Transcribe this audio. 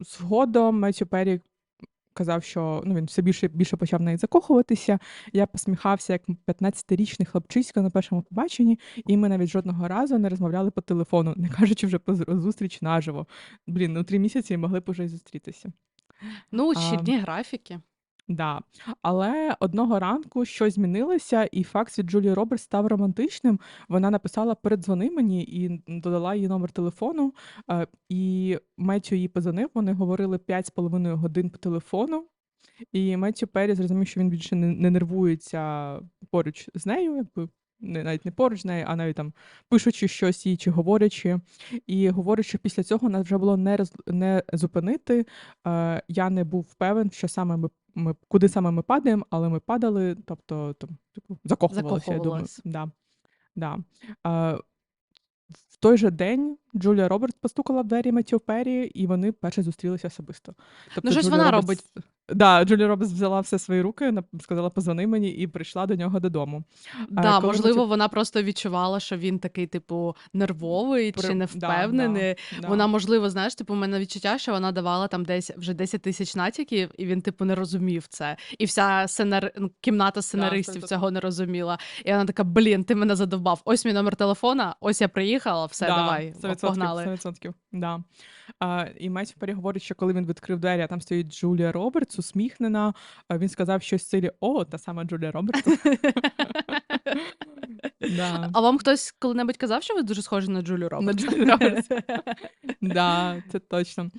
згодом Меттю Перрі казав, що ну, він все більше більше почав в неї закохуватися. Я посміхався як 15-річний хлопчисько на першому побаченні, і ми навіть жодного разу не розмовляли по телефону, не кажучи вже про зустріч наживо. Блін, ну три місяці могли б уже й зустрітися. Ну, А, графіки. Да. Але одного ранку щось змінилося, і факс від Джулії Робертс став романтичним. Вона написала передзвони мені і додала її номер телефону. Е, І Меттю їй позвонив. Вони говорили 5,5 годин по телефону. І Меттю Перрі зрозумів, що він більше не, не нервується поруч з нею, якби не навіть не поруч з нею, а навіть там пишучи щось їй чи говорячи. І говорить, що після цього нас вже було не роз, не зупинити. Е, я не був певен, що саме ми, ми куди саме ми падаємо, але ми падали, тобто там, типу, закохувалися, я думаю. Да, да. Е, в той же день Джулія Робертс постукала в двері Меттю Перрі, і вони перше зустрілися особисто. Тобто Ну, щось Джулія вона Робертс, робить. Да, Джулія Робертс взяла все в свої руки, нап- сказала, позвони мені, і прийшла до нього додому. Е, Да, коли можливо, Меттю вона просто відчувала, що він такий, типу, нервовий чи при... да, да, невпевнений. да. Вона, можливо, знаєш, типу, у мене відчуття, що вона давала там десь вже 10 тисяч натяків, і він, типу, не розумів це. І вся сценар... ну, кімната сценаристів 100%. цього не розуміла. І вона така: блін, ти мене задовбав. Ось мій номер телефона, ось я приїхала, все, Да, давай, 100%, погнали. 100%, да. А, і Меттю Перрі говорить, що коли він відкрив двері, а там стоїть Джулія Робертс, усміхнена, він сказав щось в стилі «О, та сама Джулія Робертс». Да. А вам хтось коли-небудь казав, що ви дуже схожі на Джулію На Джулію Робертс. Да, це точно.